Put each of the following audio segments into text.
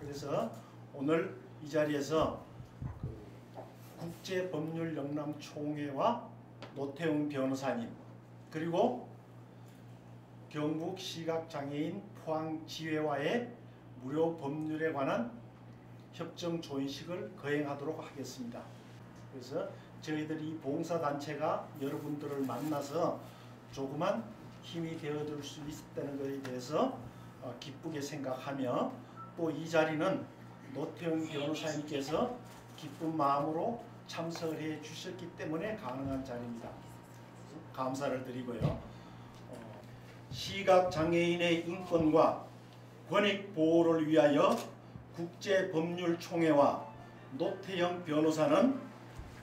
그래서 오늘 이 자리에서 그 국제법률 영남 총회와 노태웅 변호사님 그리고 경북 시각장애인 포항지회와의 무료 법률에 관한 협정 조인식을 거행하도록 하겠습니다. 그래서 저희들이 봉사단체가 여러분들을 만나서 조그만 힘이 되어줄 수 있다는 것에 대해서 어, 기쁘게 생각하며 또 이 자리는 노태웅 변호사님께서 기쁜 마음으로 참석을 해 주셨기 때문에 가능한 자리입니다. 감사를 드리고요. 어, 시각장애인의 인권과 권익 보호를 위하여 국제법률총회와 노태영 변호사는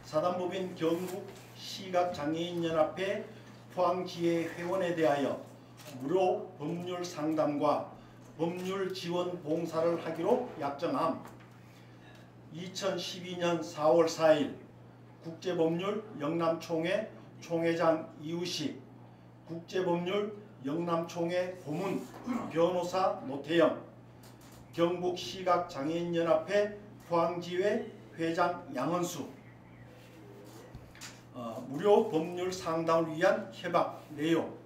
사단법인 경북 시각장애인연합회 포항지회 회원에 대하여 무료 법률 상담과 법률 지원 봉사를 하기로 약정함. 2012년 4월 4일 국제법률 영남총회 총회장 이우식 국제법률 영남총회 고문 변호사 노태영 경북시각장애인연합회 포항지회 회장 양원수 어, 무료 법률 상담을 위한 협약 내용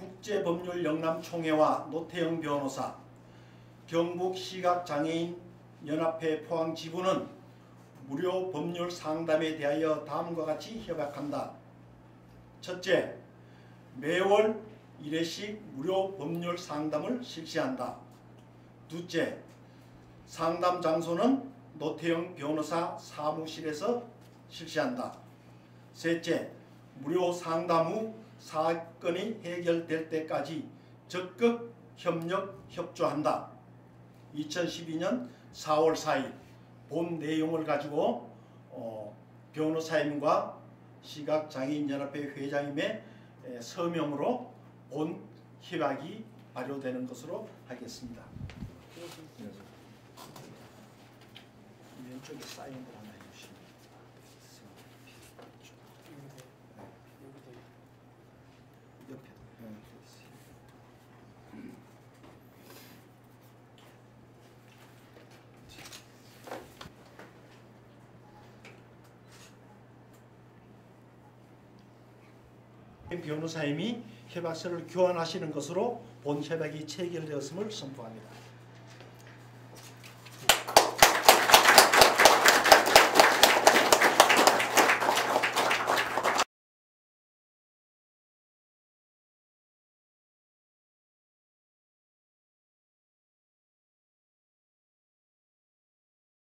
국제법률 영남총회와 노태영 변호사 경북시각장애인 연합회 포항지부는 무료 법률 상담에 대하여 다음과 같이 협약한다. 첫째, 매월 1회씩 무료 법률 상담을 실시한다. 둘째, 상담 장소는 노태영 변호사 사무실에서 실시한다. 셋째, 무료 상담 후 사건이 해결될 때까지 적극 협력 협조한다. 2012년 4월 4일 본 내용을 가지고 어, 변호사님과 시각장애인연합회 회장님의 에, 서명으로 본 협약이 발효되는 것으로 하겠습니다. 왼쪽에 사인을 하나 해주시면 옆에 변호사님이 협약서를 교환하시는 것으로 본 협약이 체결되었음을 선포합니다.